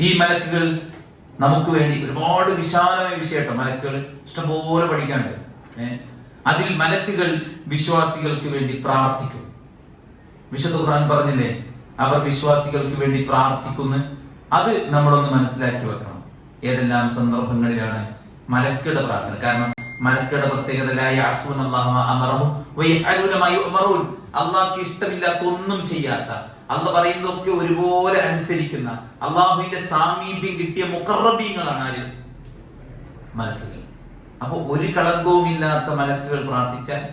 ഈ മലക്കുകൾ നമുക്ക് വേണ്ടി ഒരുപാട് വിശാലമായ വിഷയട്ടോ മലക്കുകൾ ഇഷ്ടംപോലെ പഠിക്കാനുണ്ട്. അതിൽ മലക്കുകൾ വിശ്വാസികൾക്ക് വേണ്ടി പ്രാർത്ഥിക്കും. വിശുദ്ധ ഖുർആൻ പറഞ്ഞില്ലേ? അവർ വിശ്വാസികൾക്ക് വേണ്ടി പ്രാർത്ഥിക്കുന്നു. അത് നമ്മളൊന്ന് മനസ്സിലാക്കി വെക്കണം. ഏതെല്ലാം സന്ദർഭങ്ങളിലാണ് മലക്കുടെ പ്രാർത്ഥന? കാരണം മലക്കുടെ പ്രത്യേകത അള്ളാഹു അമറഹും അള്ളാഹ്ക്ക് ഇഷ്ടമില്ലാത്ത ഒന്നും ചെയ്യാത്ത അല്ല പറയുന്നതൊക്കെ ഒരുപോലെ അനുസരിക്കുന്ന അള്ളാഹുവിന്റെ സാമീപ്യം കിട്ടിയ മുഖറബീങ്ങളാണ് ആര്? മലക്കുകൾ. അപ്പൊ ഒരു കളങ്കവും ഇല്ലാത്ത മലക്കുകൾ പ്രാർത്ഥിച്ചാൽ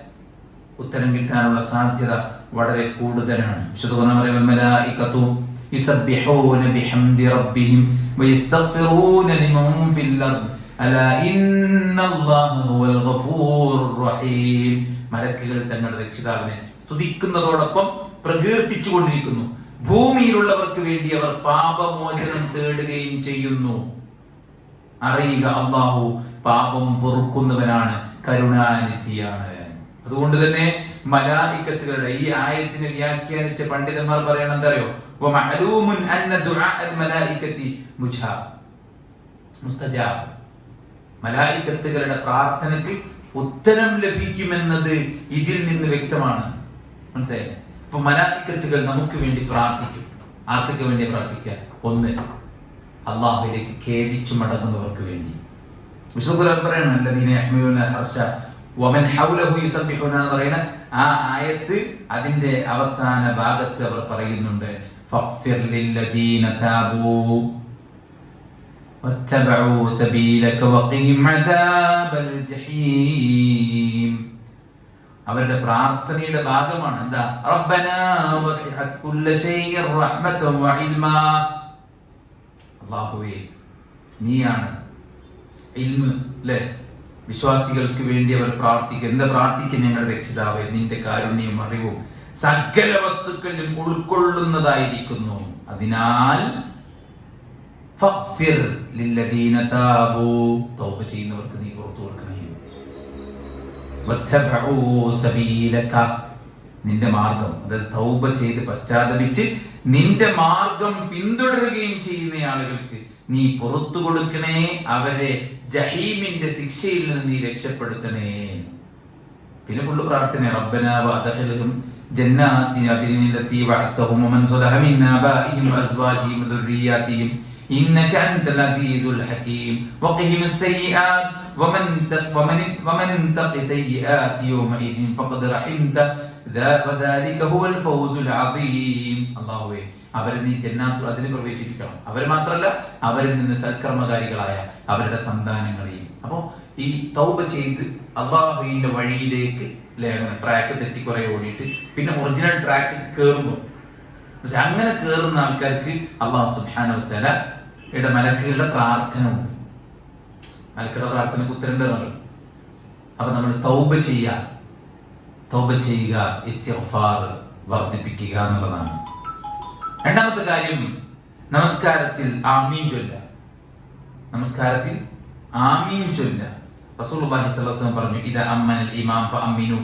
ഉത്തരം കിട്ടാനുള്ള സാധ്യത വളരെ കൂടുതലാണ്. വിശുദ്ധ മലായികത്തു യുസബ്ബിഹൂന ബിഹംദി റബ്ബിഹിം വയസ്തഗ്ഫിറൂന ലിമൻ ഫിൽ അർദ്. അലാ ഇന്നല്ലാഹ ഹുവൽ ഗഫൂറുർ റഹീം. മലക്കുകൾ തങ്ങളുടെ രക്ഷിതാവിനെ സ്തുതിക്കുന്നതോടൊപ്പം പ്രകീർത്തിച്ചു കൊണ്ടിരിക്കുന്നു ഭൂമിയിലുള്ളവർക്ക് വേണ്ടി അവർ പാപമോചനം തേടുകയും ചെയ്യുന്നു. അറിയുക അള്ളാഹു പാപം പൊറുക്കുന്നവനാണ് കരുണാനിധിയാണ്. അതുകൊണ്ട് തന്നെ മലാലിക്കത്തുകളുടെ ഈ ആയത്തിനെ വ്യാഖ്യാനിച്ച പണ്ഡിതന്മാർ പറയണം എന്താ അറിയോ മലായിക്കത്തുകളുടെ പ്രാർത്ഥനയ്ക്ക് ഉത്തരം ലഭിക്കുമെന്നത് ഇതിൽ നിന്ന് വ്യക്തമാണ്. മനസ്സിലായി അപ്പൊ മലായിക്കത്തുകൾ നമുക്ക് വേണ്ടി പ്രാർത്ഥിക്കും ആർക്കൊക്കെ വേണ്ടി പ്രാർത്ഥിക്കുക ഒന്ന് അള്ളാഹുവിലേക്ക് ഖേദിച്ചു മടങ്ങുന്നവർക്ക് വേണ്ടി വിശുദ്ധ പറയണം അല്ലദീന യഹ്മിലൂന ഹർഷ വമൻ ഹൗലഹു യുസബ്ബിഹൂന എന്ന് പറയുന്ന ആ ആയത്ത് അതിന്റെ അവസാന ഭാഗത്ത് അവർ പറയുന്നുണ്ട് ഫഗ്ഫിർ ലില്ലദീന താബൂ واتبعوا سبيلك وقهم عذاب الجحيم അവരുടെ പ്രാർത്ഥനയുടെ ഭാഗമാണ്. എന്താ? കുല്ല റഹ്മതൻ ഇൽമ. അല്ലാഹുവേ നീയാണ് ഇൽമ് വിശ്വാസികൾക്ക് വേണ്ടി അവർ പ്രാർത്ഥിക്കും എന്താ പ്രാർത്ഥിക്കും ഞങ്ങളുടെ രക്ഷിതാവേ? നിന്റെ കാരുണ്യവും അറിവും സകല വസ്തുക്കളിലും ഉൾക്കൊള്ളുന്നതായിരിക്കുന്നു. അതിനാൽ ചെയ്യുന്നവർക്ക് നീ പുറത്തു കൊടുക്കണേ നിന്റെ മാർഗം അതായത് തൗബ ചെയ്ത് പശ്ചാത്തപിച്ച് നിന്റെ മാർഗം പിന്തുടരുകയും ചെയ്യുന്ന ആളുകൾക്ക് നീ പുറത്തു കൊടുക്കണേ അവരെ ജഹീമിന്റെ ശിക്ഷയിൽ നിന്ന് നീ രക്ഷപ്പെടുത്തണേ. പിന്നെ ഫുള്ള് പ്രാർത്ഥന റബ്ബനാവ വഅദ്ഖിൽഹും ജന്നാത്തി വഅദ്തഹും വമൻ സ്വലഹ മിൻ ആബാഇഹിം വഅസ്വാജിഹിം വദുർരിയാതിഹിം إنك أنت العزيز الحكيم وقهم السيئات ومن تق ومن ومن تق سيئات يومئذ فقد رحمته ذا- وذلك هو الفوز العظيم الله അവരെ നീ ജന്നാത്തു അതിന് പ്രവേശിപ്പിക്കണം അവരെ മാത്രമല്ല അവരിൽ നിന്ന് സൽക്കർമ്മകാരികളായ അവരുടെ സന്താനങ്ങളെയും അപ്പോ ഈ തൗബ ചെയ്ത് അള്ളാഹുവിന്റെ വഴിയിലേക്ക് അല്ലെ അങ്ങനെ ട്രാക്ക് തെറ്റി കുറെ ഓടിയിട്ട് പിന്നെ ഒറിജിനൽ ട്രാക്ക് കയറുമ്പോൾ പക്ഷെ അങ്ങനെ കയറുന്ന ആൾക്കാർക്ക് അള്ളാഹു സുബാനവത്തല ഇവിടെ മലക്കുകളുടെ പ്രാർത്ഥന ഉണ്ട് മലക്കുകളുടെ പ്രാർത്ഥനയ്ക്ക് ഉത്തരണ്ടതാണ് അപ്പൊ നമ്മൾ തൗബ ചെയ്യുക. തൗബ ചെയ്യുക ഇസ്തിഫാർ വർദ്ധിപ്പിക്കുക എന്നുള്ളതാണ്. രണ്ടാമത്തെ കാര്യം നമസ്കാരത്തിൽ ആമീൻ ചൊല്ല നമസ്കാരത്തിൽ ആമീൻ ചൊല്ല റസൂലുള്ളാഹി സ്വല്ലല്ലാഹു അലൈഹി പറഞ്ഞു ഇദ അമ്മനൽ ഇമാം ഫഅമ്മിനു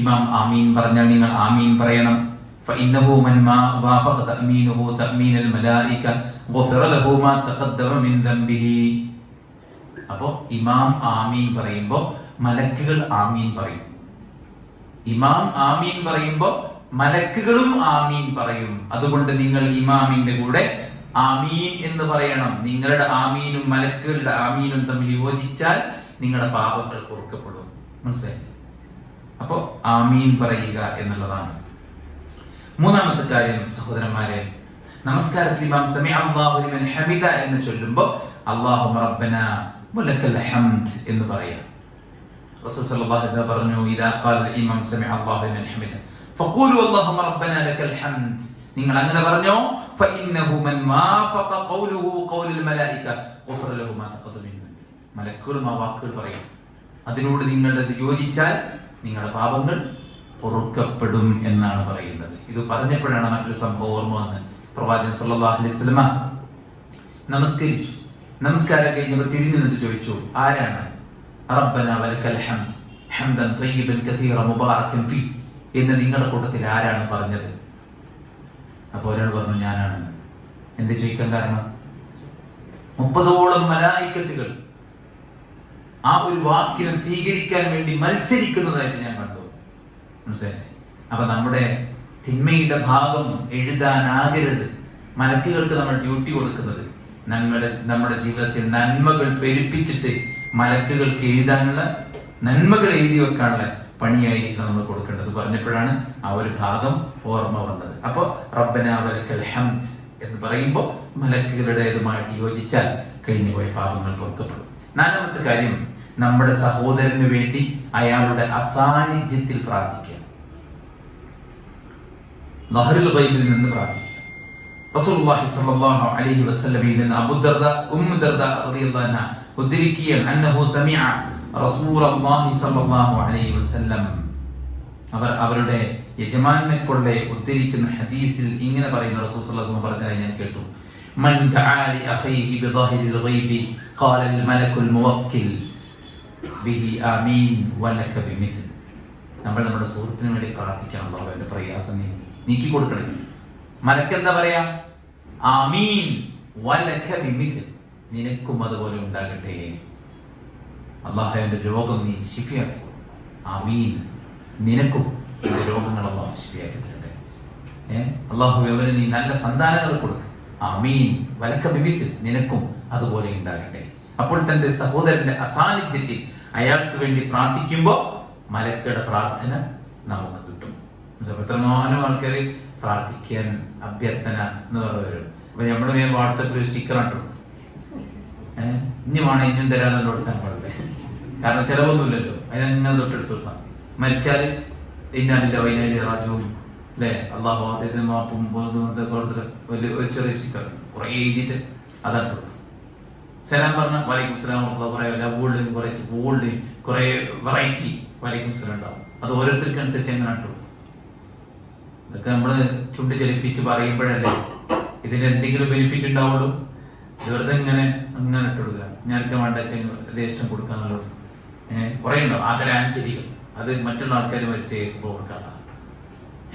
ഇമാം ആമീൻ പറഞ്ഞാൽ നിങ്ങൾ ആമീൻ പറയണം. ഫഇന്നഹു മൻ മാ വാഫഖ തഅമീനുഹു തഅമീനൽ മലായിക. അപ്പോൾ ഇമാം ആമീൻ പറയുമ്പോൾ മലക്കുകൾ ആമീൻ പറയും. ഇമാം ആമീൻ പറയുമ്പോൾ മലക്കുകളും ആമീൻ പറയും. അതുകൊണ്ട് നിങ്ങൾ ഇമാമിന്റെ കൂടെ ആമീൻ എന്ന് പറയണം. നിങ്ങളുടെ ആമീനും മലക്കുകളുടെ ആമീനും തമ്മിൽ യോജിച്ചാൽ നിങ്ങളുടെ പാപങ്ങൾ പൊറുക്കപ്പെടും. മനസ്സിലായി? അപ്പോൾ ആമീൻ പറയുക എന്നുള്ളതാണ്. മൂന്നാമത്തെ കാര്യം സഹോദരന്മാരെ നമസ്കാരത്തിൽ ഇമാം സമി അല്ലാഹു ലിമൻ ഹമിദ എന്ന് ചൊല്ലുമ്പോൾ അള്ളാഹു റബ്ബന വലക്കൽ ഹംദ് എന്ന് പറയാം. റസൂൽ സല്ലല്ലാഹു അലൈഹി വസല്ലം പറഞ്ഞു ഇദാ ഖാല ഇമാം സമി അല്ലാഹു ലിമൻ ഹമിദ. ഫഖൂലു അല്ലാഹുമ്മ റബ്ബന ലക്കൽ ഹംദ്. നിങ്ങൾ അങ്ങനെ പറഞ്ഞോ? ഫഇന്നഹു മൻ മാഫഖ ഖൗലുഹു ഖൗലുൽ മലായിക. ഗഫറ ലഹു മാ തഖദ്ദമ മിൻ മലക്കുകളും ആ വാക്കുകൾ പറയും. അതിനോട് നിങ്ങളത് യോജിച്ചാൽ നിങ്ങളുടെ പാപങ്ങൾ പൊറുക്കപ്പെടും എന്നാണ് പറയുന്നത്. ഇത് പറഞ്ഞപ്പോഴാണ് മറ്റൊരു സംഭവം ഓർമ്മ വന്ന് പ്രവാചകൻ സല്ലല്ലാഹു അലൈഹി വസല്ലമ നമസ്കരിച്ചു. നമസ്കാരം കഴിഞ്ഞവർ തിരിഞ്ഞു നിന്നിട്ട് ചോദിച്ചു ആരാണ്? റബ്ബന ഹംദൻ എന്ന് നിങ്ങളുടെ കൂട്ടത്തിൽ ആരാണ് പറഞ്ഞത്? അപ്പോൾ ഒരാൾ പറഞ്ഞു ഞാനാണ്. എന്ത് ചോദിക്കാൻ കാരണം? മുപ്പതോളം മലായിക്കത്തുകൾ ആ ഒരു വാക്കിനെ സ്വീകരിക്കാൻ വേണ്ടി മത്സരിക്കുന്നതായിട്ട് ഞാൻ കണ്ടു. മനസ്സിലായി അപ്പൊ നമ്മുടെ തിന്മയുടെ ഭാഗം എഴുതാനാകരുത്. മലക്കുകൾക്ക് നമ്മൾ ഡ്യൂട്ടി കൊടുക്കുന്നത്. നമ്മുടെ നമ്മുടെ ജീവിതത്തിൽ നന്മകൾ പെരുപ്പിച്ചിട്ട് മലക്കുകൾക്ക് എഴുതാനുള്ള നന്മകൾ എഴുതി വെക്കാനുള്ള പണിയായിരിക്കും നമ്മൾ കൊടുക്കേണ്ടത്. പറഞ്ഞപ്പോഴാണ് ആ ഒരു ഭാഗം ഓർമ്മ വന്നത്. അപ്പോൾ റബ്ബനാവലക്കൽ ഹംസ് എന്ന് പറയുമ്പോൾ മലക്കുകളുടേതുമായിട്ട് യോജിച്ചാൽ കഴിഞ്ഞുപോയ പാപങ്ങൾ പൊറുക്കപ്പെടും. നാലാമത്തെ കാര്യം നമ്മുടെ സഹോദരന് വേണ്ടി അയാളുടെ അസാന്നിധ്യത്തിൽ പ്രാർത്ഥിക്കുക. ലഹറുൽ ബൈബിൽ നിന്ന് പ്രാർത്ഥിക്കുക റസൂലുള്ളാഹി സ്വല്ലല്ലാഹു അലൈഹി വസല്ലമയിൽ നിന്ന് അബൂ ദർദ ഉമ്മു ദർദ റളിയല്ലാഹു അൻഹ ഉദ്ധരിക്കുകയാണ് അന്നഹു സമിഅ റസൂലുള്ളാഹി സ്വല്ലല്ലാഹു അലൈഹി വസല്ലം. അവർ അവരുടെ യജമാനെ കൊള്ളെ ഉദ്ധരിക്കുന്ന ഹദീസിൽ ഇങ്ങനെ പറയുന്ന റസൂൽ പറഞ്ഞതായി ഞാൻ കേട്ടു. മൻ ദഅ ലി അഖീഹി ബിദാഹിരിൽ ഗൈബി ഖാല അൽ മലക്കുൽ മുവക്കിൽ ബിഹി ആമീൻ വലക ബിമിസ്ൽ. നമ്മൾ നമ്മുടെ സുഹൃത്തിന് വേണ്ടി പ്രാർത്ഥിക്കണം അല്ലാഹു പ്രയാസം നീ നീക്കി കൊടുക്കണം മലക്ക് എന്താ പറയാ? ആമീൻ. വലക ബിമിസ്ൽ. നിനക്കും അതുപോലെ ഉണ്ടാകട്ടെ. അള്ളാഹുവിന്റെ രോഗം നീ ശിഫിയാക്കി. ആമീൻ. നിനക്കും നിന്റെ രോഗങ്ങൾ അള്ളാഹു ശിഫിയാക്കി തരട്ടെ. ഏഹ് അള്ളാഹു അവന് നീ നല്ല സന്താനങ്ങൾ കൊടുക്ക. ആമീൻ. വലക്ക ബിബിസിൽ നിനക്കും അതുപോലെ ഉണ്ടാകട്ടെ. അപ്പോൾ തന്റെ സഹോദരന്റെ അസാന്നിധ്യത്തിൽ അയാൾക്ക് വേണ്ടി പ്രാർത്ഥിക്കുമ്പോൾ മലക്കയുടെ പ്രാർത്ഥന നമുക്ക് കിട്ടും. എത്രമാനം ആൾക്കാർ പ്രാർത്ഥിക്കാൻ അഭ്യർത്ഥന എന്ന് പറഞ്ഞു വരും അപ്പൊ നമ്മൾ ഞാൻ വാട്സപ്പിൽ സ്റ്റിക്കർ കണ്ടു. ഏഹ് ഇനി വേണം ഇനിയും തരാന്ന് കൊടുക്കാൻ പാടില്ലേ കാരണം ചിലവൊന്നുമില്ലല്ലോ. അതിനങ്ങനെ തൊട്ടെടുത്ത് കൊടുക്കാം മരിച്ചാൽ ഇന്നാലില്ല വൈനാലി റാജുവും അല്ലേ? അള്ളാഹു അദ്ദേഹത്തിന് മാപ്പും കൊടുത്തിട്ട് ഒരു ഒരു ചെറിയ സ്റ്റിക്കർ കുറേ എഴുതിയിട്ട് അതാണ് കൊടുക്കും. സലാം പറഞ്ഞ വലൈക്കും സ്ലാം പറയാം ലവ്വുള്ളിൽ കുറെ ഗോൾഡ് കുറെ വെറൈറ്റി വലൈക്കും സ്ലാം ഉണ്ടാവും. അത് ഓരോരുത്തർക്ക് അനുസരിച്ച് എങ്ങനെ ഇട്ടു ഇതൊക്കെ നമ്മൾ ചുണ്ട് ചലിപ്പിച്ച് പറയുമ്പോഴല്ലേ ഇതിന് എന്തെങ്കിലും ബെനിഫിറ്റ് ഉണ്ടാവുള്ളൂ? വെറുതെ ഇങ്ങനെ അങ്ങനെ ഇട്ടുകൊടുക്കുക ഞാനൊക്കെ വേണ്ട ജ്യേഷ്ഠം കൊടുക്കാന്നുള്ളത്? ഏഹ് കുറെ ഉണ്ടാവും ആദരാഞ്ജലികൾ അത് മറ്റുള്ള ആൾക്കാർ വെച്ച്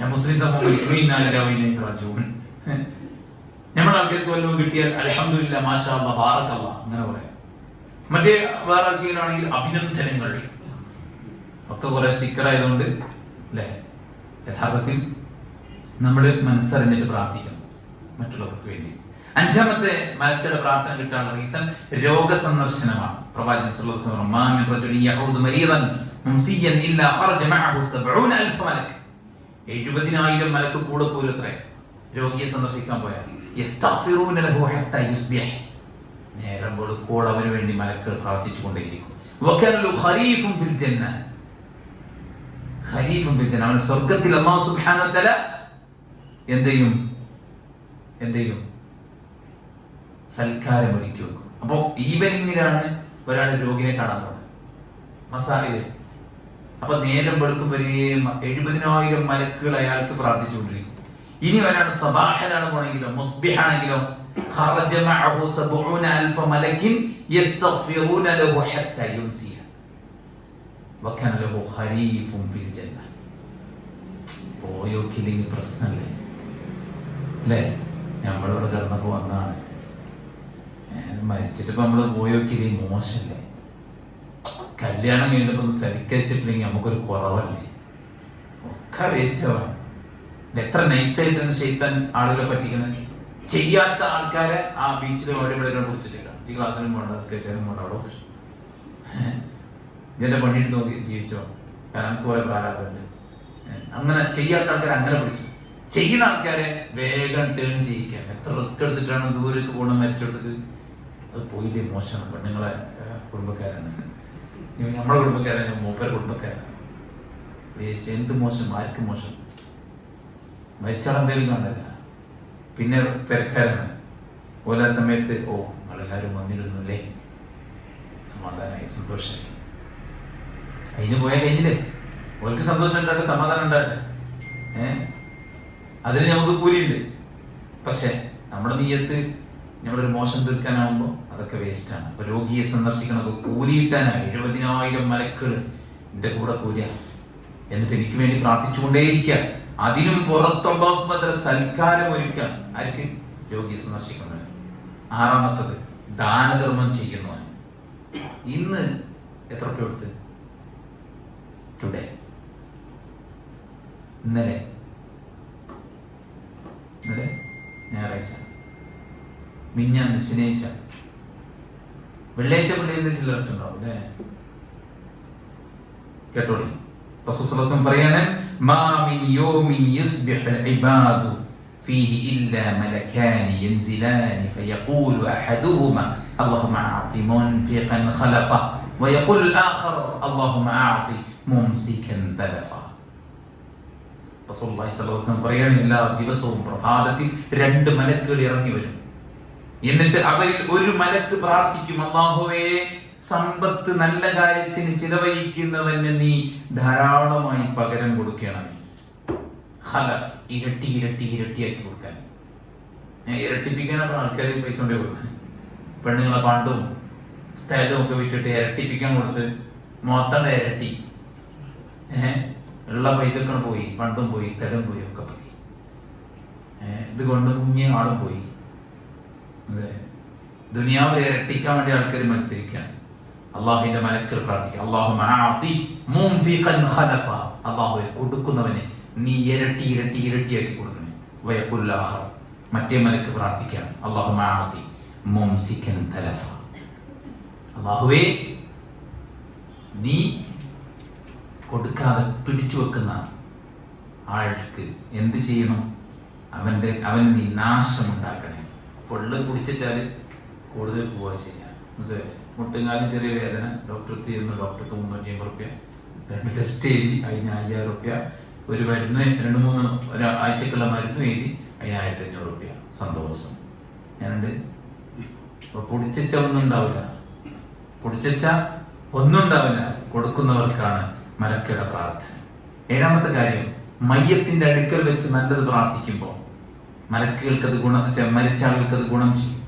ഞാൻ മുസ്ലിം സമൂഹം റാജുവൻ നമ്മുടെ ആൾക്കാർക്ക് വല്ലതും കിട്ടിയാൽ അലഹമില്ല മാഷാ ബാറക്കല്ല അങ്ങനെ പറയാം. മറ്റേ വേറെ ആൾക്കാരാണെങ്കിൽ അഭിനന്ദനങ്ങൾ. ഒക്കെ കുറെ സ്റ്റിക്കർ ആയതുകൊണ്ട് അല്ലേ? യഥാർത്ഥത്തിൽ നമ്മൾ മനസ്സറിഞ്ഞിട്ട് പ്രാർത്ഥിക്കണം മറ്റുള്ളവർക്ക് വേണ്ടി. അഞ്ചാമത്തെ മലക്കയുടെ പ്രാർത്ഥന കിട്ടാനുള്ള റീസൺ രോഗസന്ദർശനമാണ്. പ്രവാചകൻ എഴുപതിനായിരം അലൈഹി വസല്ലം മാ മിൻ റജുലിൻ യഊദു മരീദൻ മുംസിയൻ ഇല്ലാ ഖറജ മഅഹു 70000 മലക്. 70000 മലക്ക് കൂടെ പോലത്രേ രോഗിയെ സന്ദർശിക്കാൻ പോയാൽ നേരം വെളുക്കോൾ അവന് വേണ്ടി മലക്കുകൾ പ്രാർത്ഥിച്ചുകൊണ്ടേയിരിക്കും. ജന്ന. അവൻ സ്വർഗത്തിൽ അല്ലാഹു സുബ്ഹാനഹു വതആല എന്തെയും എന്തെയും സൽക്കാരം ഒരുക്കി വെക്കും. അപ്പൊ ഈവനിങ്ങിലാണ് ഒരാൾ രോഗിനെ കാണാൻ പോകുന്നത് മസാഹിൽ അപ്പൊ നേരം വെളുക്കുമ്പോഴേ എഴുപതിനായിരം മലക്കുകൾ അയാൾക്ക് പ്രാർത്ഥിച്ചുകൊണ്ടിരിക്കും. ഇനി ഒരാൾ സബാഹനാണ് പോണെങ്കിലോ മുസ്ബിഹാണെങ്കിലോ പ്രശ്നമല്ലേ. അല്ലേ നമ്മളിവിടെ കിടന്നപ്പോ വന്നാണ് മരിച്ചിട്ട് നമ്മൾ നമ്മൾ പോയോക്കില്ലേ മോശല്ലേ? കല്യാണം കഴിഞ്ഞപ്പോ സൽക്കരിച്ചിട്ടില്ലെങ്കിൽ നമുക്കൊരു കുറവല്ലേ? ഒക്കെ വേസ്റ്റ് ആവാണ് എത്ര നൈസായിട്ടാണ് ഷെയ്ത്താൻ ആളുകളെ പറ്റിക്കുന്നത് ചെയ്യാത്ത ആൾക്കാരെ ആ ബീച്ചിൽ അവിടെ ഇവിടെ കുറിച്ച് ചെയ്യാം ഈ ക്ലാസ്സിലും പോകണ്ട സ്കെച്ചാലും പോകണ്ട അവിടെ ഇതിന്റെ പണിയിട്ട് നോക്കി ജീവിച്ചോ? കാരണം കുറെ പ്രാരാബ്ദമുണ്ട് അങ്ങനെ ചെയ്യാത്ത ആൾക്കാരെ അങ്ങനെ പിടിച്ചു ചെയ്യുന്ന ആൾക്കാരെ വേഗം ടേൺ ചെയ്യിക്കാം എത്ര റിസ്ക് എടുത്തിട്ടാണ് ദൂരേക്ക് പോകണം മരിച്ചെടുത്തത് അത് പോയില്ലേ മോശമാണ്. പെണ്ണുങ്ങളെ കുടുംബക്കാരാണ്. നമ്മളെ കുടുംബക്കാരാണ് മൂപ്പര കുടുംബക്കാരാണ്. വേസ്റ്റ്. എന്ത് മോശം? ആർക്ക് മോശം? മരിച്ചാൽ എന്തെങ്കിലും കണ്ടില്ല പിന്നെ പെരക്കാരാണ്. ഓരോ സമയത്ത് ഓ നമ്മളെല്ലാവരും വന്നിരുന്നു അല്ലേ? സമാധാനമായി സന്തോഷമായി അതിന് പോയാൽ കഴിഞ്ഞില്ലേ? ഓർക്ക് സന്തോഷം ഉണ്ടാകട്ടെ സമാധാനം ഉണ്ടാകട്ടെ? ഏ? അതിന് നമുക്ക് കൂലിയുണ്ട്. പക്ഷെ നമ്മുടെ നീയത്ത് നമ്മളൊരു മോശം തീർക്കാനാവുമ്പോൾ അതൊക്കെ വേസ്റ്റാണ് അപ്പൊ രോഗിയെ സന്ദർശിക്കണമൊക്കെ കൂലിയിട്ടാനാണ്. എഴുപതിനായിരം മലക്കുകൾ എന്റെ കൂടെ കൂലിയ. എന്നിട്ട് എനിക്ക് വേണ്ടി പ്രാർത്ഥിച്ചുകൊണ്ടേയിരിക്കുക അതിനും പുറത്തുള്ള സൽക്കാരം ഒരുക്കാം. ആർക്ക്? രോഗിയെ സന്ദർശിക്കുന്നത് ആറാമത്തത് ദാനധർമ്മം ചെയ്യുന്നവൻ ഇന്ന് എത്ര കൊടുത്ത്? ടുഡേ ഇന്നലെ ഞായറാഴ്ച മിഞ്ഞാന്ന് ശനിയാഴ്ച വെള്ളിയാഴ്ച പള്ളിയിൽ ചിലർക്കുണ്ടാവും അല്ലേ കേട്ടോളി റസൂൽ പറയാണ് മാ മിൻ യൗമിൻ യുസ്ബിഹു ഇബാദു فيه إلا ملكان ينزلان فيقول أحدهما اللهم أعط منفقا خلفا ويقول الآخر اللهم أعط ممسكا تلفا പറയാണ് എല്ലാ ദിവസവും പ്രഭാതത്തിൽ രണ്ട് മലക്കുകൾ ഇറങ്ങി വരും. എന്നിട്ട് അവരിൽ ഒരു മലക്ക് പ്രാർത്ഥിക്കും അള്ളാഹുവേ സമ്പത്ത് നല്ല കാര്യത്തിന് ചിലവഴിക്കുന്നവന് നീ ധാരാളമായി പകരം കൊടുക്കണം. ഹലഫ് ഇരട്ടി ഇരട്ടി ഇരട്ടിയാക്കി കൊടുക്കാൻ. ഇരട്ടിപ്പിക്കാൻ ഇരട്ടിപ്പിക്കാനൊക്കെ ആൾക്കാർ പൈസ കൊണ്ടേ കൊടുക്കാൻ പെണ്ണുങ്ങളെ പണ്ടും സ്ഥലവും ഒക്കെ വിറ്റിട്ട് ഇരട്ടിപ്പിക്കാൻ കൊടുത്ത് മൊത്തം ഇരട്ടി. ഏഹ് ഉള്ള പൈസ പോയി പണ്ടും പോയി സ്ഥലം പോയി ഒക്കെ പോയി. ഇത് കൊണ്ട് മുങ്ങിയ ആളും പോയി. അതെ. ദുനിയാവ് ഇരട്ടിക്കാൻ വേണ്ടി ആൾക്കാർ മത്സരിക്കാൻ അള്ളാഹുവിന്റെ മലക്കൾ പ്രാർത്ഥിക്കുക. അള്ളാഹു അള്ളാഹുവെ കൊടുക്കുന്നവനെ നീ ഇരട്ടി ഇരട്ടി ഇരട്ടിയാക്കി കൊടുക്കണേ മറ്റേ മലക്ക് പ്രാർത്ഥിക്കാൻ അള്ളാഹു മാത്തി മോംസിക്കൻ തലഫ അള്ളാഹുവേ നീ കൊടുക്കാതെ പിടിച്ചു വെക്കുന്ന ആൾക്ക് എന്ത് ചെയ്യണം? അവന്റെ അവന് നീ നാശമുണ്ടാക്കണേ പൊള്ള് കുടിച്ചാൽ കൂടുതൽ പോവാ ചെയ്യാം. മനസ്സിലായോ ചെറിയ വേദന. ഡോക്ടർ തീരുന്ന ഡോക്ടർക്ക് മുന്നൂറ്റി അമ്പത് റുപ്യ. രണ്ട് ടെസ്റ്റ് എഴുതി അതിന് അയ്യായിരം റുപ്യ. ഒരു മരുന്ന് രണ്ട് മൂന്ന് ഒരാഴ്ചക്കുള്ള മരുന്ന് എഴുതി അതിന് ആയിരത്തി അഞ്ഞൂറ് റുപ്യ. സന്തോഷം. ഞാനുണ്ട് പൊടിച്ച ഉണ്ടാവില്ല. പൊടിച്ച ഒന്നും ഉണ്ടാവില്ല. കൊടുക്കുന്നവർക്കാണ് മലക്കയുടെ പ്രാർത്ഥന. ഏഴാമത്തെ കാര്യം മയ്യത്തിന്റെ അടുക്കൽ വെച്ച് നല്ലത് പ്രാർത്ഥിക്കുമ്പോൾ മലക്കുകൾക്ക് അത് ഗുണം മരിച്ച ആളുകൾക്ക് അത് ഗുണം ചെയ്യും.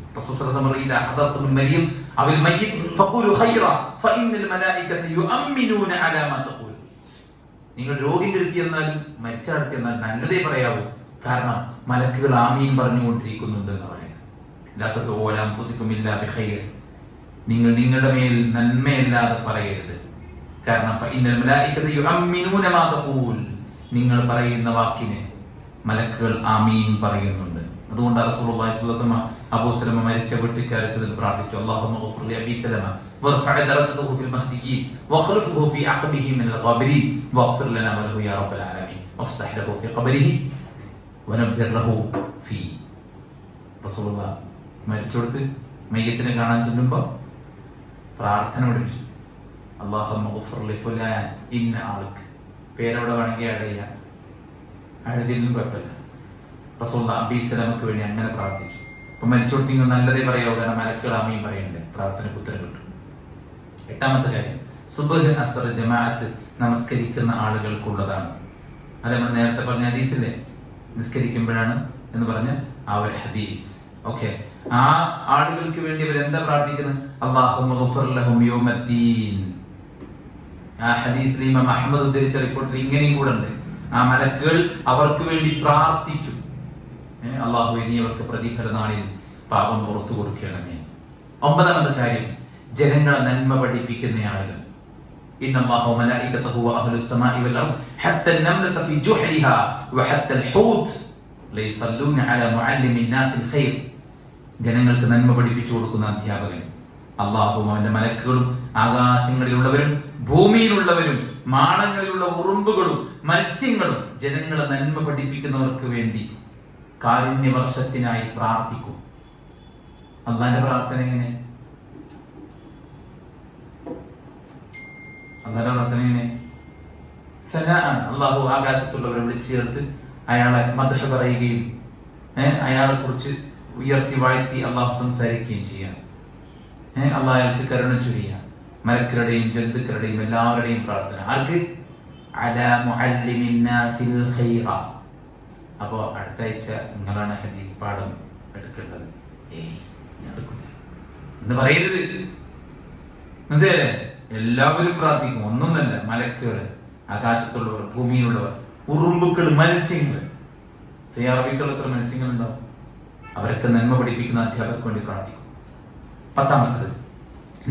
നിങ്ങൾ രോഗിന്റെ അടുത്ത് ചെന്നാലും മരിച്ച അടുത്ത് നല്ലതേ പറയാവൂ. കാരണം മലക്കുകൾ ആമീൻ പറഞ്ഞുകൊണ്ടിരിക്കുന്നുണ്ട് എന്ന് പറയുന്നത് ഇല്ലാത്തത് നിങ്ങൾ നിങ്ങളുടെ മേൽ നന്മയല്ലാതെ പറയരുത്. കാരണം നിങ്ങൾ പറയുന്ന വാക്കിന് മലക്കുകൾ ആമീൻ പറയുന്നുണ്ട്. അതുകൊണ്ട് അബൂ സലമ മരിച്ച വെട്ടിക്കരച്ചതിൽ പ്രാർത്ഥിച്ചു മരിച്ചെടുത്ത് മയ്യത്തിനെ കാണാൻ ചെല്ലുമ്പോൾ പ്രാർത്ഥന പഠിപ്പിച്ചു. ഫുലാൻ ഇന്ന ആൾക്ക്. പേരവിടെ വേണമെങ്കിൽ ആഡ് ചെയ്യാം. അഴുതിയൊന്നും കുഴപ്പമില്ല. റസൂൽ അബീസലാമക്ക് വേണ്ടി അങ്ങനെ പ്രാർത്ഥിച്ചു. അപ്പൊ മരിച്ചോട്ട് നിങ്ങൾ നല്ലതേ പറയാവൂ കാരണം മലക്കുകൾ ആമയും പറയണ്ടേ? പ്രാർത്ഥനയ്ക്ക് ഉത്തരം കിട്ടും എട്ടാമത്തെ കാര്യം സുബഹ് അസർ ജമാഅത്ത് നമസ്കരിക്കുന്ന ആളുകൾക്കുള്ളതാണ്. അത് നമ്മൾ നേരത്തെ പറഞ്ഞ ഹദീസില്ലേ? നിസ്കരിക്കുമ്പോഴാണ് എന്ന് പറഞ്ഞ ആ ഒരു ഹദീസ്. ഓക്കെ. ആ ആളുകൾക്ക് വേണ്ടി ഇവർ എന്താ പ്രാർത്ഥിക്കുന്നത് അള്ളാഹു ആ ഹദീസിൽ ഇമാം അഹമ്മദ് ഉദ്ധരിച്ച റിപ്പോർട്ടിൽ ഇങ്ങനെയും കൂടെ ഉണ്ട് ആ മലക്കുകൾ അവർക്ക് വേണ്ടി പ്രാർത്ഥിക്കും ഏ, അള്ളാഹു ഇനി അവർക്ക് പ്രതിഫല നാളിൽ പാപം പുറത്തു കൊടുക്കണമേ ഒമ്പതാമത്തെ കാര്യം ജനങ്ങളെ നന്മ പഠിപ്പിക്കുന്ന ആളുകൾ إن الله وملائكته وأهل السماء والأرض حتى النملة في جحرها وحتى الحوت ليصلون على معلم الناس الخير ജനങ്ങൾക്ക് നന്മ പഠിപ്പിച്ചു കൊടുക്കുന്ന അധ്യാപകൻ അള്ളാഹുവും അവന്റെ മലക്കുകളും ആകാശങ്ങളിലുള്ളവരും ഭൂമിയിലുള്ളവരും മാളങ്ങളിലുള്ള ഉറുമ്പുകളും മത്സ്യങ്ങളും ജനങ്ങളെ നന്മ പഠിപ്പിക്കുന്നവർക്ക് വേണ്ടി കാരുണ്യവർഷത്തിനായി പ്രാർത്ഥിക്കും. അള്ളാന്റെ പ്രാർത്ഥന എങ്ങനെ? അള്ളാന്റെ പ്രാർത്ഥന എങ്ങനെ. അള്ളാഹു ആകാശത്തുള്ളവരെ വിളിച്ചു ചേർത്ത് അയാളെ മധുഷ പറയുകയും അയാളെ കുറിച്ച് ഉയർത്തി വാഴ്ത്തി അള്ളാഹു സംസാരിക്കുകയും ചെയ്യാം. അള്ളാഹ് കരുണ ചൊരിയാം. മലക്കരുടെയും ജന്തുക്കളുടെയും എല്ലാവരുടെയും പ്രാർത്ഥന. ആർക്ക്? അലാ മുഅല്ലിമിൻ നാസിൽ ഖൈറ. അപ്പോ അടുത്ത ആഴ്ച നിങ്ങളാണ് ഹദീസ് പാഠം എടുക്കേണ്ടത്. എന്ന് പറയരുത്. മനസ്സിലായില്ലേ? എല്ലാവരും പ്രാർത്ഥിക്കും. ഒന്നൊന്നല്ല മലക്കുകൾ ആകാശത്തുള്ളവർ ഭൂമിയിലുള്ളവർ ഉറുമ്പുക്കൾ മത്സ്യങ്ങൾ സിയാറബിക്കൾ എത്ര മത്സ്യങ്ങൾ ഉണ്ടാവും അവരൊക്കെ നന്മ പഠിപ്പിക്കുന്ന അധ്യാപകർക്ക് വേണ്ടി പ്രാർത്ഥിക്കും. പത്താമത്തത്.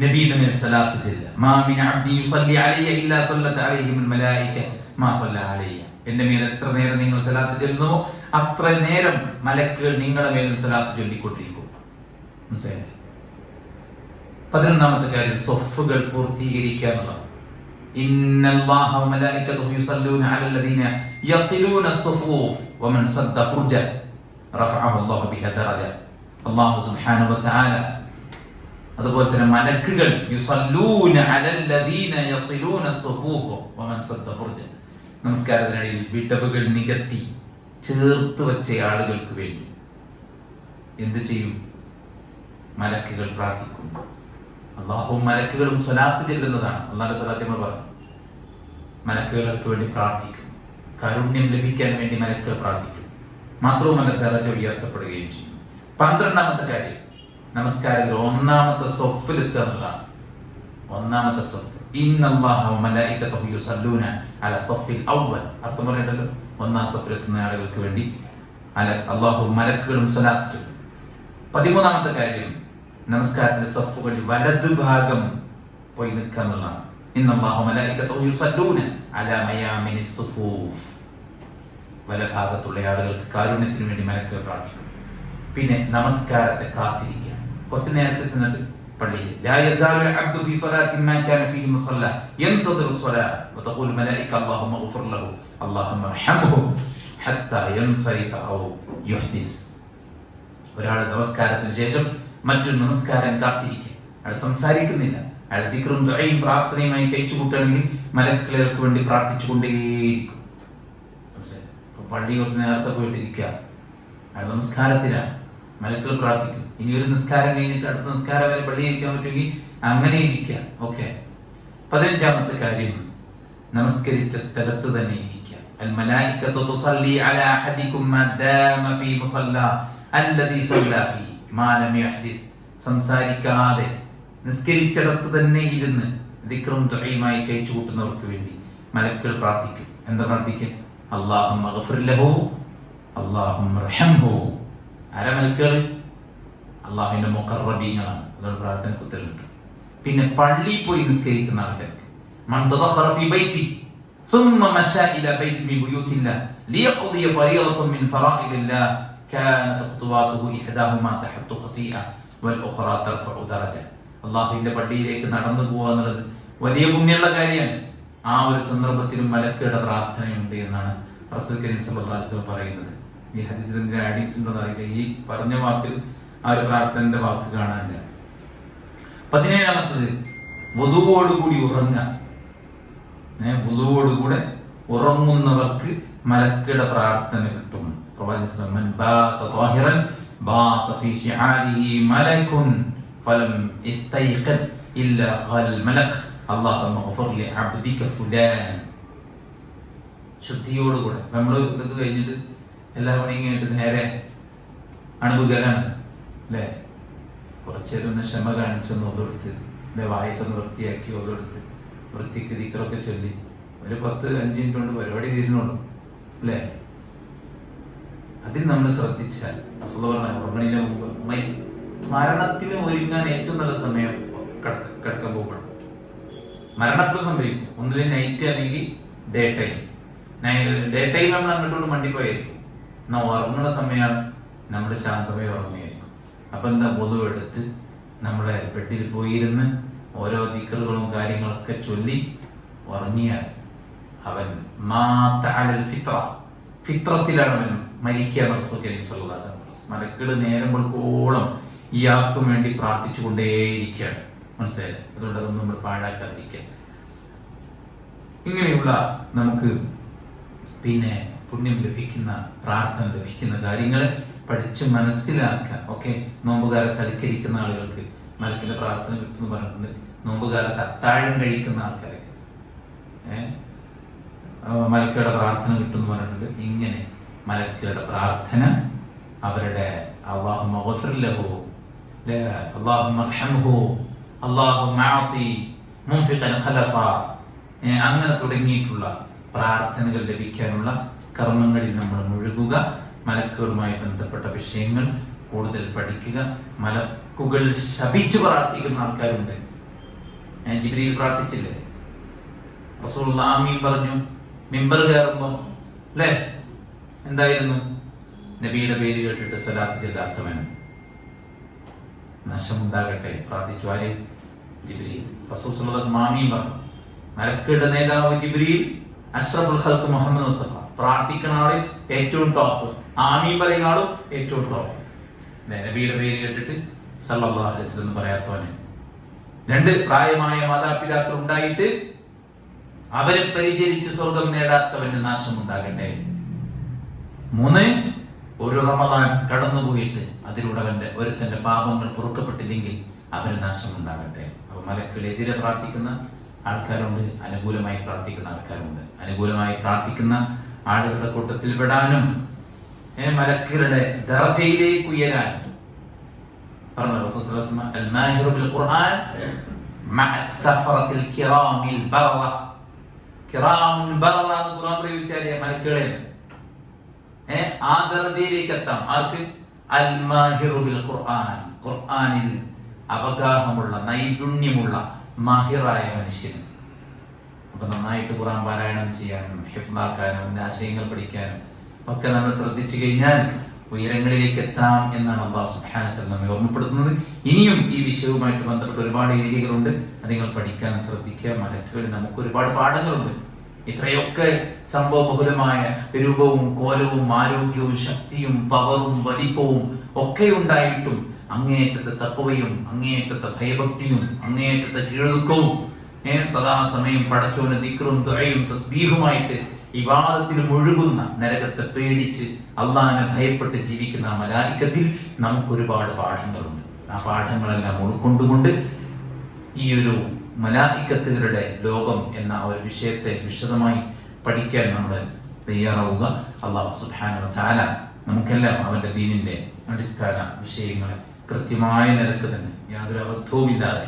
നബിയുടെ മേൽ സലാത്ത് ചെല്ലുക മാ മിൻ അബ്ദി യുസല്ലി അലയ്യ ഇല്ലാ സല്ലത്ത് അലൈഹിൽ മലായിക മാ സല്ല അലയ്യ എന്റെ മേൽ എത്ര നേരം നിങ്ങൾ സലാത്ത് ചെല്ലുന്നുവോ അത്ര നേരം മലക്കുകൾ നിങ്ങളുടെ മേലും സലാത്ത് ചൊല്ലിക്കൊണ്ടിരിക്കും മനസ്സിലായില്ലേ പതിനൊന്നാമത്തെ കാര്യം സൊഫുകൾ പൂർത്തീകരിക്കുക എന്നുള്ളതാണ് إن الله وملائكته يصلون على الذين يصلون الصفوف ومن سد فرجة رفعه الله بها درجة الله سبحانه وتعالى അതുപോലെ തന്നെ മലക്കുകൾ നമസ്കാരത്തിനിടയിൽ വിടവുകൾ നികത്തി ചേർത്ത് വെച്ച ആളുകൾക്ക് വേണ്ടി എന്ത് ചെയ്യും? മലക്കുകൾ പ്രാർത്ഥിക്കും അള്ളാഹും മലക്കുകളും സ്വലാത്ത് ചെല്ലുന്നതാണ്. അള്ളാഹുടെ സ്വലാത്ത് പറഞ്ഞു. മലക്കുകൾക്ക് വേണ്ടി പ്രാർത്ഥിക്കും. കാരുണ്യം ലഭിക്കാൻ വേണ്ടി മലക്കുകൾ പ്രാർത്ഥിക്കും. മാത്രവുമല്ല ദറജ ഉയർത്തപ്പെടുകയും ചെയ്യും. പന്ത്രണ്ടാമത്തെ കാര്യം. നമസ്കാരത്തിൽ ഒന്നാമത്തെ സൊഫിലെത്തുക എന്നുള്ളതാണ്. ഒന്നാമത്തെ അവ്വൽ. അർത്ഥം പറയണ്ടല്ലോ ഒന്നാം സഫിലെത്തുന്ന ആളുകൾക്ക് വേണ്ടി അല അള്ളാഹു മലക്കുകളും സ്വലാത്തു പതിമൂന്നാമത്തെ കാര്യം നമസ്കാരത്തിന്റെ സഫുകളിൽ വലത് ഭാഗം പോയി നിൽക്കുക എന്നുള്ളതാണ്. വലഭാഗത്തുള്ള ആളുകൾക്ക് കാരുണ്യത്തിന് വേണ്ടി മലക്കുകൾ പ്രാർത്ഥിക്കും. പിന്നെ നമസ്കാരത്തെ കാത്തിരിക്കുക. കുറച്ച് നേരത്തെ ചെന്നിട്ട് പള്ളിയിൽ ഒരാൾ നമസ്കാരത്തിന് ശേഷം മറ്റൊരു നമസ്കാരം കാത്തിരിക്കും. അയാൾ സംസാരിക്കുന്നില്ല. അയാൾ ദിക്റും ദുഴയും പ്രാർത്ഥനയുമായി കഴിച്ചു കൂട്ടുകയാണെങ്കിൽ മലക്കിളർക്ക് വേണ്ടി പ്രാർത്ഥിച്ചുകൊണ്ടേയിരിക്കും. പള്ളി കുറച്ച് നേരത്തെ പോയിട്ടിരിക്കുക. അയാൾ നമസ്കാരത്തിലാണ്. മലക്കൾ പ്രാർത്ഥിക്കും ഇനി ഒരു നിസ്കാരം കഴിഞ്ഞിട്ട് അടുത്ത നിസ്കാരം വരെ പള്ളി ഇരിക്കാൻ പറ്റുമെങ്കിൽ അങ്ങനെ ഇരിക്കുക ഓക്കെ പതിനഞ്ചാമത്തെ കാര്യം നമസ്കരിച്ച സ്ഥലത്ത് തന്നെ ഇരിക്കുക الملائكة تصلي على أحدكم ما دام في مصلى الذي صلى فيه ما لم يحدث സംസാരിക്കാതെ നിസ്കരിച്ചിടത്ത് തന്നെ ഇരുന്ന് ദിക്റും ദുആയുമായി കഴിച്ചു കൂട്ടുന്നവർക്ക് വേണ്ടി മലക്കൾ പ്രാർത്ഥിക്കും എന്താ പ്രാർത്ഥിക്കുക അല്ലാഹുമ്മ ഗഫിർ ലഹു അല്ലാഹുമ്മ റഹംഹു ആരാ മലക്കുകൾ അള്ളാഹുവിന്റെ മുഖറബീങ്ങളാണ് അതുകൊണ്ട് പ്രാർത്ഥനയ്ക്ക് ഉത്തരവുണ്ട് പിന്നെ പള്ളിയിൽ പോയി നിസ്കരിക്കുന്ന ആൾക്കാർക്ക് മൻ തദഖറ ഫീ ബൈതി ثم مشى إلى بيت من بيوت الله ليقضي فريضة من فرائض الله كانت خطواته إحداهما تحت خطيئة والأخرى ترفع درجة അള്ളാഹുവിന്റെ പള്ളിയിലേക്ക് നടന്നു പോവുക എന്നുള്ളത് വലിയ പുണ്യമുള്ള കാര്യമാണ് ആ ഒരു സന്ദർഭത്തിലും മലക്കുകളുടെ പ്രാർത്ഥനയുണ്ട് എന്നാണ് റസൂൽ കരീം സല്ലല്ലാഹു അലൈഹി വസല്ലം പറയുന്നത് ഈ ഹദീസിന്റെ ആഡിങ്സ് ഉണ്ടോ അറിയില്ല ഈ പറഞ്ഞ വാക്കിൽ ആ ഒരു പ്രാർത്ഥനയുടെ വാക്ക് കാണാനില്ല. പതിനേഴാമത്തത് വധുവോടുകൂടി ഉറങ്ങുക. വധുവോടുകൂടെ ഉറങ്ങുന്നവർക്ക് മലക്കയുടെ പ്രാർത്ഥന കിട്ടും. പ്രവാചകൻ സ്വല്ലല്ലാഹു അലൈഹി വസല്ലം, "മൻ ബാത ത്വാഹിറൻ ബാത ഫീ ശിആരിഹി മലക്കുൻ ഫലം യസ്തൈഖദ് ഇല്ലാ ഖാൽ മലക്. അല്ലാഹുമ്മ ഗഫർ ലി അബ്ദിക ഫുലാൻ. ശുദ്ധിയോടുകൂടെ. നമ്മൾ ഇതൊക്കെ കഴിഞ്ഞിട്ട് എല്ലാ പണിയും കഴിഞ്ഞിട്ട് നേരെ അണുപകരാണ് അല്ലേ? കുറച്ചേരം ഒന്ന് ക്ഷമ കാണിച്ചൊന്ന് ഒതെടുത്ത് അല്ലെ വായിക്കൊന്ന് വൃത്തിയാക്കി ഒതെടുത്ത് വൃത്തിക്ക് ദിക്കറൊക്കെ ചൊല്ലി. ഒരു പത്ത് അഞ്ച് മിനിറ്റ് കൊണ്ട് പരിപാടി തീരുന്നുള്ളൂ അല്ലേ? അതിൽ നമ്മൾ ശ്രദ്ധിച്ചാൽ അസുഖ പറഞ്ഞ ഉറങ്ങണിന് മുമ്പ് മരി- മരണത്തിന് ഒരുങ്ങാൻ ഏറ്റവും നല്ല സമയം കിടക്ക കിടക്കാൻ പോകുമ്പോൾ. മരണപ്പോൾ സംഭവിക്കും. ഒന്നിലെ നൈറ്റ് അല്ലെങ്കിൽ ഡേ ടൈം ഡേ ടൈം നമ്മൾ അങ്ങോട്ടും മണ്ടി എന്നാൽ ഉറങ്ങുന്ന സമയമാണ് നമ്മൾ ശാന്തമായി ഉറങ്ങുകയായിരിക്കും. അപ്പൊ എന്താ പൊതു എടുത്ത് നമ്മുടെ ബെഡിൽ പോയിരുന്ന് ഓരോ ദിക്കറുകളും കാര്യങ്ങളൊക്കെ ചൊല്ലി ഉറങ്ങിയാൽ അവൻ ഫിത്ര ഫിത്രത്തിലാണ് അവൻ മരിക്കുകയാണ് റസൂൽ നേരം കൊടുക്കോളം ഇയാൾക്കും വേണ്ടി പ്രാർത്ഥിച്ചുകൊണ്ടേയിരിക്കുകയാണ്. മനസ്സിലായത് അതുകൊണ്ട് അതൊന്നും നമ്മൾ പാഴാക്കാതിരിക്കുക. ഇങ്ങനെയുള്ള നമുക്ക് പിന്നെ പുണ്യം ലഭിക്കുന്ന പ്രാർത്ഥന ലഭിക്കുന്ന കാര്യങ്ങൾ പഠിച്ച് മനസ്സിലാക്കുക. ഓക്കെ? നോമ്പുകാരെ സൽക്കരിക്കുന്ന ആളുകൾക്ക് മലക്കിന്റെ പ്രാർത്ഥന കിട്ടുമെന്ന് പറഞ്ഞിട്ടുണ്ട്. നോമ്പുകാലത്ത് അത്താഴം കഴിക്കുന്ന ആൾക്കാർക്ക് മലക്കയുടെ പ്രാർത്ഥന കിട്ടുമെന്ന് പറഞ്ഞിട്ടുണ്ട്. ഇങ്ങനെ മലക്കയുടെ പ്രാർത്ഥന അവരുടെ അള്ളാഹു ഖലഫ അങ്ങനെ തുടങ്ങിയിട്ടുള്ള പ്രാർത്ഥനകൾ ലഭിക്കാനുള്ള കർമ്മങ്ങളിൽ നമ്മൾ മുഴുകുക മലക്കുകളുമായി ബന്ധപ്പെട്ട വിഷയങ്ങൾ കൂടുതൽ പഠിക്കുക മലക്കുകൾ ശപിച്ചു പ്രാർത്ഥിക്കുന്ന ആൾക്കാരുണ്ട്. ഞാൻ ജിബ്രീൽ പ്രാർത്ഥിച്ചില്ലേ? റസൂൽ ആമീൻ പറഞ്ഞു മിമ്പർ കയറുമ്പോ അല്ലേ? എന്തായിരുന്നു? നബിയുടെ പേര് കേട്ടിട്ട് സലാത്ത് ചെല്ലാത്തവൻ നശമുണ്ടാകട്ടെ പ്രാർത്ഥിച്ചു ആര്? റസൂൽ വസല്ലം ആമീൻ പറഞ്ഞു മലക്കുകളുടെ നേതാവ് ജിബ്രീൽ അഷ്റഫുൽ ഹൽക്ക് മുഹമ്മദ് മുസ്തഫ. പ്രാർത്ഥിക്കുന്ന ആൾ ഏറ്റവും ടോപ്പ് ആമീ പറയുന്ന ആളും ഏറ്റവും ടോപ്പ് നബിയുടെ പേര് കേട്ടിട്ട് സല്ലല്ലാഹു എന്ന് പറയാത്തവന് രണ്ട് പ്രായമായ മാതാപിതാക്കൾ ഉണ്ടായിട്ട് അവരെ പരിചരിച്ച് സ്വർഗം നേടാത്തവന്റെ നാശം ഉണ്ടാകട്ടെ മൂന്ന് ഒരു റമദാൻ കടന്നുപോയിട്ട് അതിലൂടെ അവന്റെ ഒരുത്തന്റെ പാപങ്ങൾ പൊറുക്കപ്പെട്ടില്ലെങ്കിൽ അവന് നാശം ഉണ്ടാകട്ടെ അപ്പൊ മലക്കളെതിരെ പ്രാർത്ഥിക്കുന്ന ആൾക്കാരുണ്ട് അനുകൂലമായി പ്രാർത്ഥിക്കുന്ന ആൾക്കാരുണ്ട്. അനുകൂലമായി പ്രാർത്ഥിക്കുന്ന ആളുകളുടെ കൂട്ടത്തിൽ പെടാനും മലക്കുകളുടെ ദർജയിലേക്ക് ഉയരാനും. പറഞ്ഞു ഖുർആൻ ആ ദർജയിലേക്ക് അവഗാഹമുള്ള നൈപുണ്യമുള്ള മാഹിറായ മനുഷ്യൻ അപ്പൊ നന്നായിട്ട് ഖുർആൻ പാരായണം ചെയ്യാനും ഹിഫ്ലാക്കാനും ആശയങ്ങൾ പഠിക്കാനും ഒക്കെ നമ്മൾ ശ്രദ്ധിച്ചു കഴിഞ്ഞാൽ ഉയരങ്ങളിലേക്ക് എത്താം എന്നാണ് അള്ളാഹു സുബ്ഹാനഹു നമ്മെ ഓർമ്മപ്പെടുത്തുന്നത്. ഇനിയും ഈ വിഷയവുമായിട്ട് ബന്ധപ്പെട്ട് ഒരുപാട് ഏരിയകളുണ്ട് അത് നിങ്ങൾ പഠിക്കാൻ ശ്രദ്ധിക്കുക. മലക്കുകളിൽ നമുക്ക് ഒരുപാട് പാഠങ്ങളുണ്ട്. ഇത്രയൊക്കെ സംഭവ ബഹുലമായ രൂപവും കോലവും ആരോഗ്യവും ശക്തിയും പവറും വലിപ്പവും ഒക്കെ ഉണ്ടായിട്ടും അങ്ങേയറ്റത്തെ തക്കവയും അങ്ങേയറ്റത്തെ ഭയഭക്തിയും അങ്ങേയറ്റത്തെ കീഴൊതുക്കവും ഏ, സദാസമയം പടച്ചോന് ദിക്റും ദുആയും തസ്ബീഹുമായിട്ട് വിവാദത്തിൽ മുഴുകുന്ന നരകത്തെ പേടിച്ച് അള്ളാഹിനെ ഭയപ്പെട്ട് ജീവിക്കുന്ന ആ മലാലിക്കത്തിൽ നമുക്ക് ഒരുപാട് പാഠങ്ങളുണ്ട്. ആ പാഠങ്ങളെല്ലാം ഉൾക്കൊണ്ടുകൊണ്ട് ഈ ഒരു മലായിക്കത്തുകളുടെ ലോകം എന്ന ഒരു വിഷയത്തെ വിശദമായി പഠിക്കാൻ നമ്മൾ തയ്യാറാവുക. അള്ളാഹു സുബ്ഹാനഹു താല നമുക്കെല്ലാം അവന്റെ ദീനിന്റെ അടിസ്ഥാന വിഷയങ്ങളെ കൃത്യമായ നിരക്ക് തന്നെ യാതൊരു അബദ്ധവുമില്ലാതെ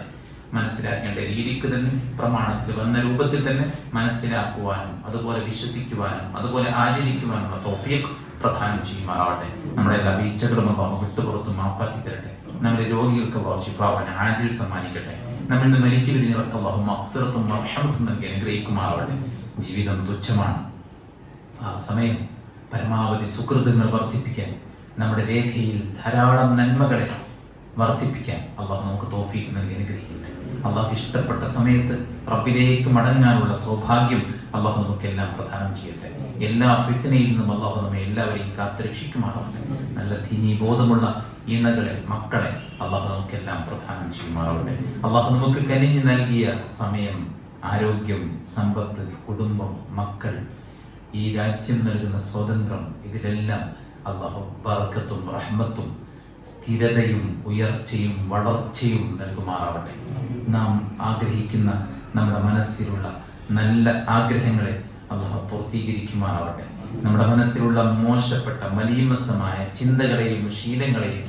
മനസ്സിലാക്കേണ്ട രീതിക്ക് തന്നെ പ്രമാണത്തിൽ വന്ന രൂപത്തിൽ തന്നെ മനസ്സിലാക്കുവാനും അതുപോലെ വിശ്വസിക്കുവാനും അതുപോലെ ആചരിക്കുവാനുള്ള തോഫിയക്ക് പ്രധാനം ചെയ്യുമാറാവട്ടെ. നമ്മുടെ എല്ലാ വീഴ്ചകളും അള്ളാഹു വിട്ടുപുറത്തും മാപ്പാക്കി തരട്ടെ. നമ്മുടെ രോഗികൾക്ക് അള്ളാഹു ശിഫാവൻ ആജിൽ സമ്മാനിക്കട്ടെ. നമ്മൾ ഇന്ന് മരിച്ചു അള്ളാഹു മഗ്ഫിറത്തും മർഹമത്തും നൽകി അനുഗ്രഹിക്കുമാറാവട്ടെ. ജീവിതം തുച്ഛമാണ്. ആ സമയം പരമാവധി സുഹൃതങ്ങൾ വർദ്ധിപ്പിക്കാൻ നമ്മുടെ രേഖയിൽ ധാരാളം നന്മകളെ വർദ്ധിപ്പിക്കാൻ അള്ളാഹു നമുക്ക് തോഫീക്ക് നൽകി അനുഗ്രഹിക്കട്ടെ. അള്ളാഹു ഇഷ്ടപ്പെട്ട സമയത്ത് റബ്ബിലേക്ക് മടങ്ങാനുള്ള സൗഭാഗ്യം അള്ളാഹു നമുക്കെല്ലാം പ്രദാനം ചെയ്യട്ടെ. എല്ലാ ഫിത്തിനയിൽ നിന്നും അള്ളാഹു നമ്മെ എല്ലാവരെയും കാത്തുരക്ഷിക്കുമാറാവട്ടെ നല്ല ധിനി ബോധമുള്ള ഇണകളെ മക്കളെ അള്ളാഹു നമുക്കെല്ലാം പ്രദാനം ചെയ്യുമാറാവട്ടെ അള്ളാഹു നമുക്ക് കനിഞ്ഞു നൽകിയ സമയം ആരോഗ്യം സമ്പത്ത് കുടുംബം മക്കൾ ഈ രാജ്യം നൽകുന്ന സ്വാതന്ത്ര്യം ഇതിലെല്ലാം അള്ളാഹു ബർക്കത്തും റഹ്മത്തും സ്ഥിരതയും ഉയർച്ചയും വളർച്ചയും നൽകുമാറാവട്ടെ. നാം ആഗ്രഹിക്കുന്ന നമ്മുടെ മനസ്സിലുള്ള നല്ല ആഗ്രഹങ്ങളെ അള്ളാഹു പൂർത്തീകരിക്കുമാറാവട്ടെ. നമ്മുടെ മനസ്സിലുള്ള മോശപ്പെട്ട മലീമസമായ ചിന്തകളെയും ശീലങ്ങളെയും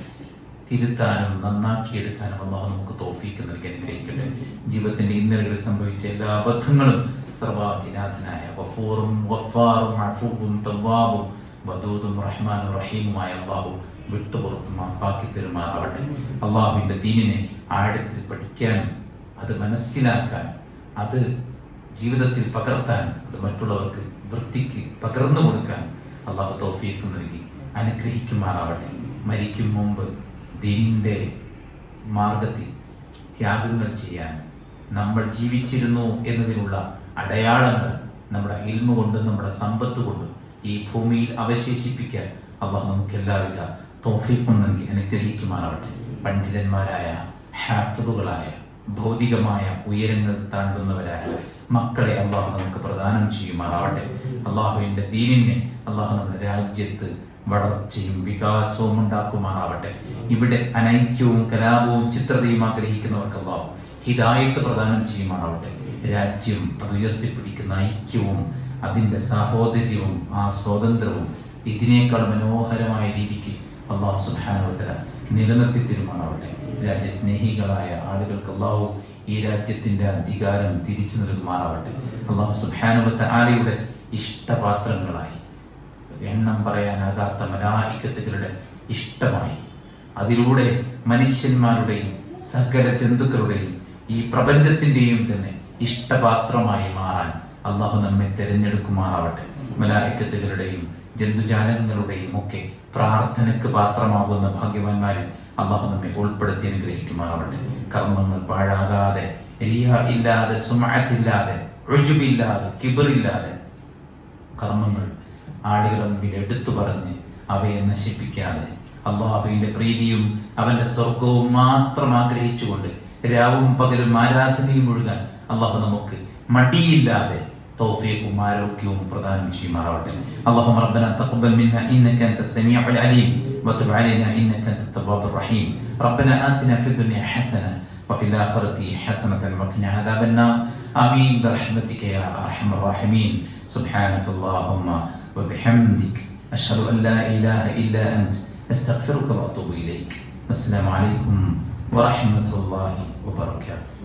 തിരുത്താനും നന്നാക്കിയെടുക്കാനും അള്ളാഹു നമുക്ക് തോഫീക്ക് നൽകി അനുഗ്രഹിക്കട്ടെ. ജീവിതത്തിന്റെ ഇന്നലകളിൽ സംഭവിച്ച എല്ലാ അബദ്ധങ്ങളും സർവാധിനാഥനായ വഫൂറും വഫാറും അഫൂബും തവ്വാബും വദൂദും റഹ്മാനും റഹീമുമായ അള്ളാഹു വിട്ടുപുറത്തും മാപ്പാക്കി തരുമാറാവട്ടെ അള്ളാഹുവിന്റെ ദീനിനെ ആഴത്തിൽ പഠിക്കാനും അത് മനസ്സിലാക്കാൻ അത് ജീവിതത്തിൽ പകർത്താൻ അത് മറ്റുള്ളവർക്ക് വൃത്തിക്ക് പകർന്നു കൊടുക്കാൻ അള്ളാഹു തൗഫീഖ് നൽകി. അനുഗ്രഹിക്കുമാറാവട്ടെ. മരിക്കും മുമ്പ് ദീനിന്റെ മാർഗത്തിൽ ത്യാഗങ്ങൾ ചെയ്യാൻ നമ്മൾ ജീവിച്ചിരുന്നു എന്നതിനുള്ള അടയാളങ്ങൾ നമ്മുടെ ഇൽമ കൊണ്ടും നമ്മുടെ സമ്പത്ത് കൊണ്ടും ഈ ഭൂമിയിൽ അവശേഷിപ്പിക്കാൻ അള്ളാഹു നമുക്ക് എല്ലാവിധ തോഫീഖും നൽകി അനുഗ്രഹിക്കുമാറാവട്ടെ പണ്ഡിതന്മാരായ ഹാഫിദുകളായ ഭൗതികമായ ഉയരങ്ങൾ താണ്ടുന്നവരായ മക്കളെ അള്ളാഹു നമുക്ക് പ്രദാനം ചെയ്യുമാറാവട്ടെ. അള്ളാഹുവിന്റെ ദീനിനെ അള്ളാഹു നമ്മുടെ രാജ്യത്ത് വളർച്ചയും വികാസവും ഉണ്ടാക്കുമാറാവട്ടെ. ഇവിടെ അനൈക്യവും കലാപവും ചിത്രതയും ആഗ്രഹിക്കുന്നവർക്ക് അള്ളാഹു ഹിതായത്ത് പ്രദാനം ചെയ്യുമാറാവട്ടെ. രാജ്യം അത് ഉയർത്തിപ്പിടിക്കുന്ന ഐക്യവും അതിന്റെ സാഹോദര്യവും ആ സ്വാതന്ത്ര്യവും ഇതിനേക്കാൾ മനോഹരമായ രീതിക്ക് അള്ളാഹു സുബാനോത്തര നിലനിർത്തി തീരുമാനമാവട്ടെ രാജ്യസ്നേഹികളായ ആളുകൾക്ക് അള്ളാഹു ഈ രാജ്യത്തിന്റെ അധികാരം തിരിച്ചു നൽകുമാറാവട്ടെ. അള്ളാഹു സുബാനുവത്ത ആലയുടെ ഇഷ്ടപാത്രങ്ങളായി എണ്ണം പറയാനാകാത്ത മലായിക്കത്തുകളുടെ ഇഷ്ടമായി അതിലൂടെ മനുഷ്യന്മാരുടെയും സകല ജന്തുക്കളുടെയും ഈ പ്രപഞ്ചത്തിന്റെയും തന്നെ ഇഷ്ടപാത്രമായി മാറാൻ അള്ളാഹു നമ്മെ തിരഞ്ഞെടുക്കുമാറാവട്ടെ. മലായിക്കത്തുകളുടെയും ജന്തുജാലങ്ങളുടെയും ഒക്കെ പ്രാർത്ഥനയ്ക്ക് പാത്രമാകുന്ന ഭാഗ്യവാന്മാരിൽ അള്ളാഹു നമ്മെ ഉൾപ്പെടുത്തി അനുഗ്രഹിക്കുമാറാവട്ടെ. കർമ്മങ്ങൾ പാഴാകാതെ റിയ ഇല്ലാതെ സുമഅത്തില്ലാതെ റുജുബില്ലാതെ കിബറില്ലാതെ കർമ്മങ്ങൾ ആളുകളെ മുമ്പിൽ എടുത്തു പറഞ്ഞ് അവയെ നശിപ്പിക്കാതെ അള്ളാഹുവിന്റെ പ്രീതിയും അവന്റെ സ്വർഗവും മാത്രം ആഗ്രഹിച്ചുകൊണ്ട് രാവും പകലും ആരാധനയും മുഴുകാൻ അള്ളാഹു നമുക്ക് മടിയില്ലാതെ توفيقهم وآروكيهم وبرضان بشي مرات اللهم ربنا تقبل منا إنك أنت السميع العليم. وتب علينا إنك أنت التواب الرحيم. ربنا آتنا في الدنيا حسنة وفي الآخرة حسنة وقنا عذاب النار. آمين. برحمتك يا أرحم الراحمين. سبحانك اللهم وبحمدك أشهد أن لا إله إلا أنت. أستغفرك وأتوب إليك. السلام عليكم ورحمة الله وبركاته.